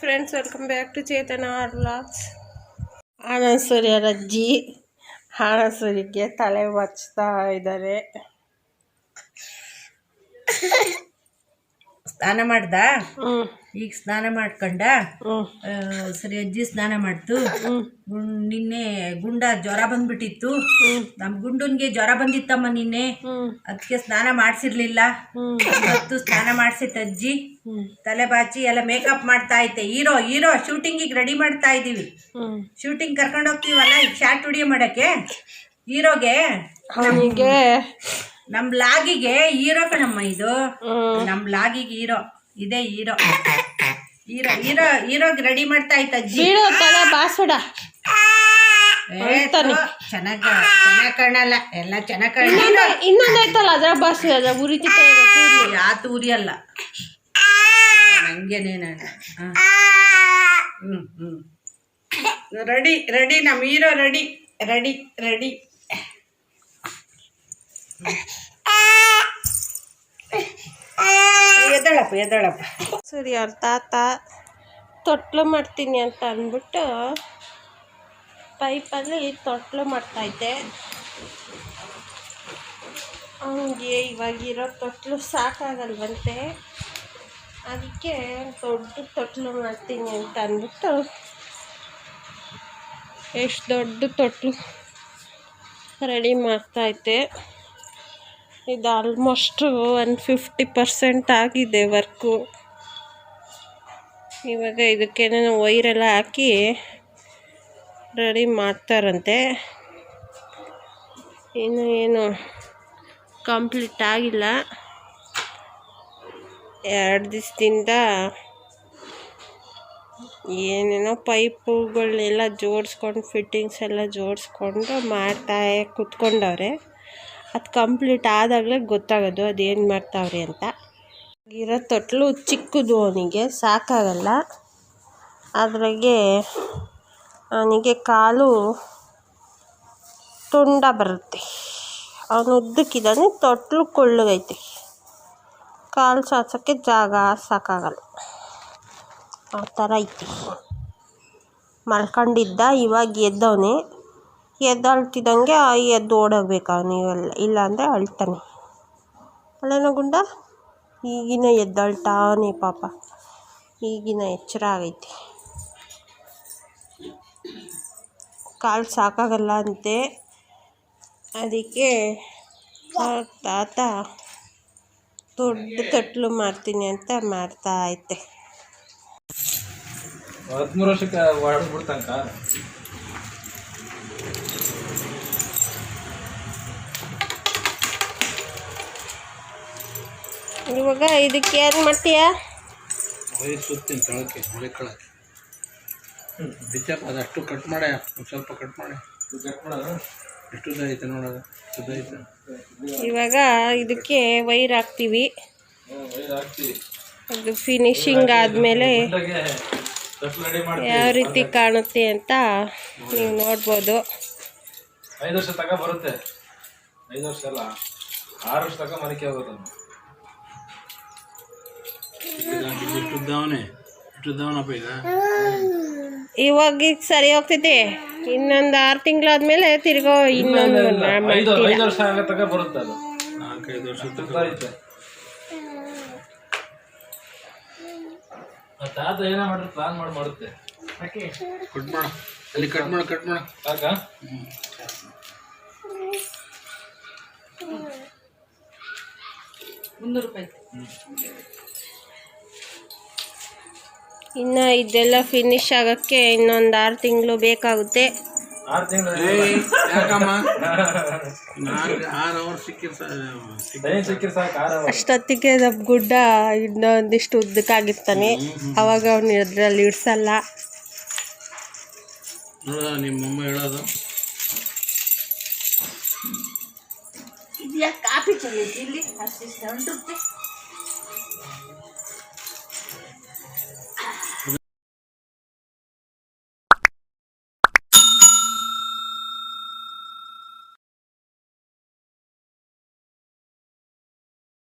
Friends welcome back to Chetana R vlogs Anand Surya Rajji, Anand ಸೂರ್ಯಕ್ಕೆ ತಲೆ ಬಚ್ತಾ ಇದ್ದಾರೆ. ಸ್ನಾನ ಮಾಡ್ದ? ಈಗ ಸ್ನಾನ ಮಾಡ್ಕೊಂಡ? ಸರಿ ಅಜ್ಜಿ ಸ್ನಾನ ಮಾಡ್ತು. ನಿನ್ನೆ ಗುಂಡ ಜ್ವರ ಬಂದ್ಬಿಟ್ಟಿತ್ತು. ನಮ್ ಗುಂಡನ್ಗೆ ಜ್ವರ ಬಂದಿತ್ತಮ್ಮ ನಿನ್ನೆ. ಅದಕ್ಕೆ ಸ್ನಾನ ಮಾಡ್ಸಿರ್ಲಿಲ್ಲ. ಇವತ್ತು ಸ್ನಾನ ಮಾಡ್ಸಿತ್ತು ಅಜ್ಜಿ. ತಲೆ ಬಾಚಿ ಎಲ್ಲ ಮೇಕಪ್ ಮಾಡ್ತಾ ಐತೆ ಹೀರೋ ಹೀರೋ ಶೂಟಿಂಗಿಗೆ ರೆಡಿ ಮಾಡ್ತಾ ಇದೀವಿ. ಶೂಟಿಂಗ್ ಕರ್ಕೊಂಡು ಹೋಗ್ತೀವಲ್ಲ ಈಗ ಶಾರ್ಟ್ ವಿಡಿಯೋ ಮಾಡಕ್ಕೆ? ಹೀರೋಗೆ ಅವನಿಗೆ ನಮ್ ಲಾಗಿಗೆ ಹೀರೋ ಕಣಮ್ಮ ಇದು. ಹ್ಞೂ ನಮ್ ಲಾಗಿಗೆ ಹೀರೋ. ಇದೇ ಹೀರೋ. ಹೀರೋ ಹೀರೋ ಹೀರೋಗ್ ರೆಡಿ ಮಾಡ್ತಾ ಇತ್ತು ಅಜ್ಜಿ ಬೀಳೋ ತಲೆ ಬಾಸುಡ ಅಳ್ತಾನೆ. ಚೆನ್ನಾಗ ಚೆನ್ನಾಗ್ ಕಾಣಲ್ಲ ಎಲ್ಲ ಚೆನ್ನಾಗ್ ಕಾಣ. ಇನ್ನೊಂದು ಐತಲ್ಲ ಅದ್ರ ಬಾಸು ಅದ ಉರಿತಿತ್ತ ಯಾತು ಉರಿಯಲ್ಲ ಹಂಗೇನೆ ನಾನು. ಹ್ಮ್ ಹ್ಮ್. ರೆಡಿ ರೆಡಿ ನಮ್ಮ ಹೀರೋ ರೆಡಿ ರೆಡಿ ರೆಡಿ ಎದ್ದಳಪ್ಪ ಎದ್ದಳಪ್ಪ. ಸರಿ, ಅವ್ರ ತಾತ ತೊಟ್ಲು ಮಾಡ್ತೀನಿ ಅಂತ ಅಂದ್ಬಿಟ್ಟು ಪೈಪಲ್ಲಿ ತೊಟ್ಲು ಮಾಡ್ತಾಯಿದ್ದೆ ಅವನಿಗೆ ಇವಾಗಿರೋ ತೊಟ್ಲು ಸಾಕಾಗಲ್ವಂತೆ. ಅದಕ್ಕೆ ದೊಡ್ಡ ತೊಟ್ಲು ಮಾಡ್ತೀನಿ ಅಂತ ಅಂದ್ಬಿಟ್ಟು ಎಷ್ಟು ದೊಡ್ಡ ತೊಟ್ಲು ರೆಡಿ ಮಾಡ್ತೈತೆ ಇದು ಆಲ್ಮೋಸ್ಟು ಒನ್ ಫಿಫ್ಟಿ ಪರ್ಸೆಂಟ್ ಆಗಿದೆ ವರ್ಕು ಇವಾಗ ಇದಕ್ಕೇನೇನೋ ವೈರೆಲ್ಲ ಹಾಕಿ ರೆಡಿ ಮಾಡ್ತಾರಂತೆ. ಇನ್ನು ಏನು ಕಂಪ್ಲೀಟ್ ಆಗಿಲ್ಲ. ಎರಡು ದಿವಸದಿಂದ ಏನೇನೋ ಪೈಪುಗಳನ್ನೆಲ್ಲ ಜೋಡಿಸ್ಕೊಂಡು ಫಿಟ್ಟಿಂಗ್ಸ್ ಎಲ್ಲ ಜೋಡಿಸ್ಕೊಂಡು, ಮಾಡ್ತಾ ಕುತ್ಕೊಂಡವ್ರೆ. ಅದು ಕಂಪ್ಲೀಟ್ ಆದಾಗಲೇ ಗೊತ್ತಾಗೋದು ಅದೇನು ಮಾಡ್ತಾವ್ರಿ ಅಂತ. ಇರೋ ತೊಟ್ಲು ಚಿಕ್ಕದು ಅವನಿಗೆ, ಸಾಕಾಗಲ್ಲ. ಅದ್ರಾಗೆ ಅವನಿಗೆ ಕಾಲು ತುಂಡ ಬರುತ್ತೆ. ಅವನು ಉದ್ದಕ್ಕಿದ್ದಾನೆ, ತೊಟ್ಲು ಕೊಳ್ಳಗೈತೆ. ಕಾಲು ಸಾಸೋಕ್ಕೆ ಜಾಗ ಸಾಕಾಗಲ್ಲ. ಆ ಥರ ಐತಿ. ಮಲ್ಕೊಂಡಿದ್ದ, ಇವಾಗ ಎದ್ದವನೇ. ಎದ್ದು ಅಳ್ತಿದ್ದಂಗೆ ಎದ್ದು ಓಡೋಗ್ಬೇಕು ಅವನು ಇಲ್ಲಾಂದರೆ ಅಳ್ತಾನೆ. ಅಲ್ಲೇನೋ ಗುಂಡ? ಈಗಿನ ಎದ್ದಳ್ತಾನೆ ಪಾಪ. ಈಗಿನ ಎಚ್ಚರ ಆಗೈತೆ. ಕಾಲು ಸಾಕಾಗಲ್ಲ ಅಂತೆ. ಅದಕ್ಕೆ ತಾತ ದೊಡ್ಡ ತೊಟ್ಲು ಮಾಡ್ತೀನಿ ಅಂತ ಮಾಡ್ತಾ ಐತೆ ಹದಿಮೂರು ವರ್ಷಕ್ಕೆ ಇವಾಗ ಇದಕ್ಕೆ ಏನು ಮಾಡ್ತೀಯ? ಸುತ್ತೀನಿ ತಳಕ್ಕೆ ಮಳೆ ಕಳಕ್ಕೆ. ಬಿಚ್ಚಪ್ಪ ಅದಷ್ಟು ಕಟ್ ಮಾಡ ಸ್ವಲ್ಪ ಕಟ್ ಮಾಡಿ. ಎಷ್ಟು ಉದ್ದ ಐತೆ ನೋಡೋದು ಉದ್ದ ಐತೆ. ಇವಾಗ ಇದಕ್ಕೆ ವೈರ್ ಹಾಕ್ತೀವಿ. ಅದು ಫಿನಿಶಿಂಗ್ ಆದಮೇಲೆ ಯಾವ ರೀತಿ ಕಾಣುತ್ತೆ ಅಂತ ನೀವು ನೋಡ್ಬೋದು. ಐದು ವರ್ಷ ತಗ ಬರುತ್ತೆ. ಐದು ವರ್ಷ ಅಲ್ಲ ಆರು ವರ್ಷ ತಗ ಮರಿಕೆ ಹೋಗೋದು ಈಗ. ಇವಾಗ ಈಗ ಸರಿ ಹೋಗ್ತೈತೆ. ಇನ್ನೊಂದು ಆರು ತಿಂಗಳಾದ್ಮೇಲೆ ತಿರ್ಗೋ ಇನ್ನೊಂದು ಐದು ಐದು ವರ್ಷ ಆಗೋ ತನಕ ಬರುತ್ತೆ ಅದು. ನಾಲ್ಕೈದು ವರ್ಷ ತನಕ ಐತೆ ಆ ತಾತ ಏನೋ ಮಾಡಿದ್ರೆ? ಪ್ಲಾನ್ ಮಾಡಿ ಮಾಡುತ್ತೆ. ಕಟ್ ಮಾಡ. ಅಲ್ಲಿ ಕಟ್ ಮಾಡ ಕಟ್ ಮಾಡ. ಸಾಕಾ? ಮುನ್ನೂರು ರೂಪಾಯಿ. ಇನ್ನು ಇದೆಲ್ಲ ಫಿನಿಶ್ ಆಗೋಕ್ಕೆ ಇನ್ನೊಂದು ಆರು ತಿಂಗಳು ಬೇಕಾಗುತ್ತೆ. ಅಷ್ಟೊತ್ತಿಗೆ ನಮ್ಮ ಗುಡ್ಡ ಇನ್ನೊಂದಿಷ್ಟು ಉದ್ದಕ್ಕಾಗಿರ್ತಾನೆ. ಅವಾಗ ಅವನು ಅದ್ರಲ್ಲಿ ಇಡ್ಸಲ್ಲ. ನೋಡ ನಿಮ್ಮಮ್ಮ ಹೇಳೋದು. ಕಾಫಿ ಚೆಲ್ಲೈತಿ ಇಲ್ಲಿ?